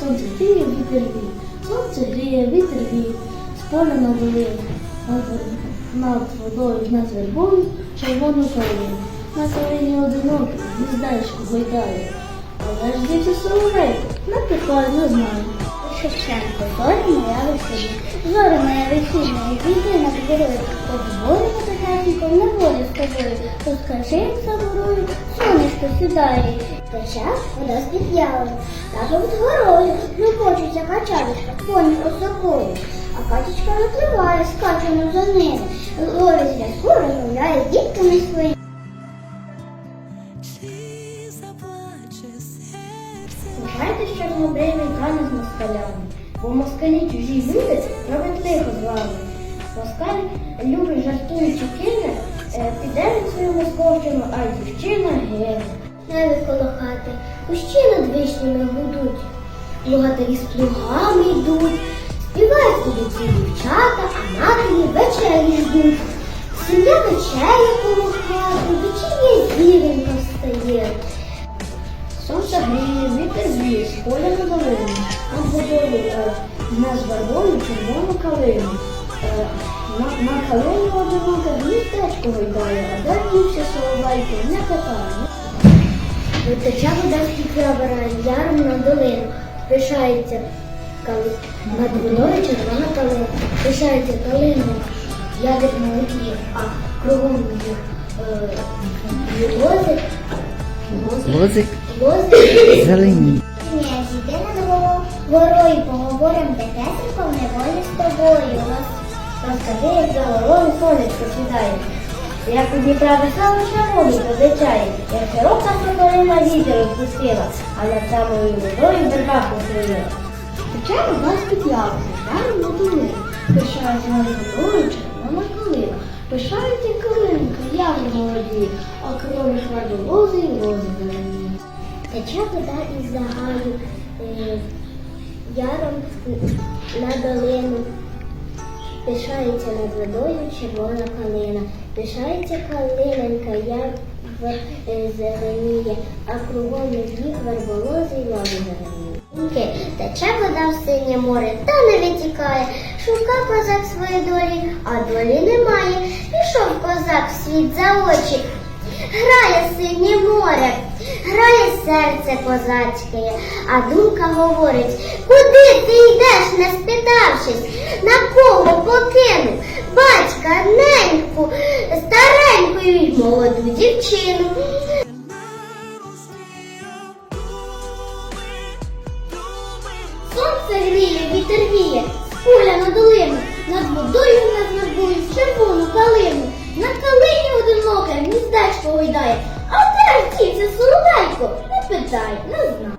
Сонце гріє, вітер віє, сонце гріє, вітер віє, з поля на долину, над, водою, над вербою, червону калину. На калині одинокий, гніздечко гойдає, але ж діти соловейко, напікає, не знаю. Шевченко, зоря моя весільна, зоря моя весільна, зійди на подивись, поговоримо тихенько, не волю з тобою, розкажи, як заборою, сонечко сідає, тече вода з під яру, та під горою, не хочеться качаточка, коні собою, а качечка випливає, скачемо за ними, ловить зв'язку, розмовляє з дітками своїми. Знаєте, що чорнобривий кане з москалями, бо москалі чужі люди роблять лихо з вами. Москаль любить жартуючи кине, піде від свою московщину, а дівчина гине. Небо коло хати, кущі над вишнями гудуть, плугатарі з плугами йдуть, співають будуть ці дівчата, а матері вечері ждуть. Сім'я вечеря коло хати, вечірня зіронька встає. Сонце гріє, вітер віє, з поля на долину, над водою е, не з вербою червону калину. Е, На, на калині одиноке гніздечко гойдає, а де вівся соловейко не питає. Витеча вода забирає яром на долину, пишається кали... над водою червона калина, пишається калина, ягід молоді, а кругом їх е, лози, Лозик лози. зелені. Ні, зійди над го- горою, поговорим тихесенько в неволі з тобою. Роз, розкажи, як за горою сонечко сідає. Як весела ще воду позичає, як широка соколина вітер розпустила, а над самою водою верба посилила. Тече вода з під явки, яром на долину, пишається над водою червона калина, пишається калинка, явно молоді, а крові хварду лози і лози зелені. Тече вода із загаю е, яром на долину. Пишається над водою червона калина. Пишається калиненька, яр в- е, зеленіє, а кругом їх верболози й лози зеленіє. Тече вода в синє море, та не витікає. Шука козак своєї долі, а долі немає. Пішов козак світ за очі. Грає синє море, грає серце козацьке, а думка говорить, куди ти йдеш, не спитавшись, на кого покинув батька, неньку, стареньку й молоду дівчину. Сонце гріє, вітер віє, поля на долину, над водою над вербою червону калину. На калині одиноке гніздечко гойдає, а де ж дівся соловейко? Не питай, не знаю.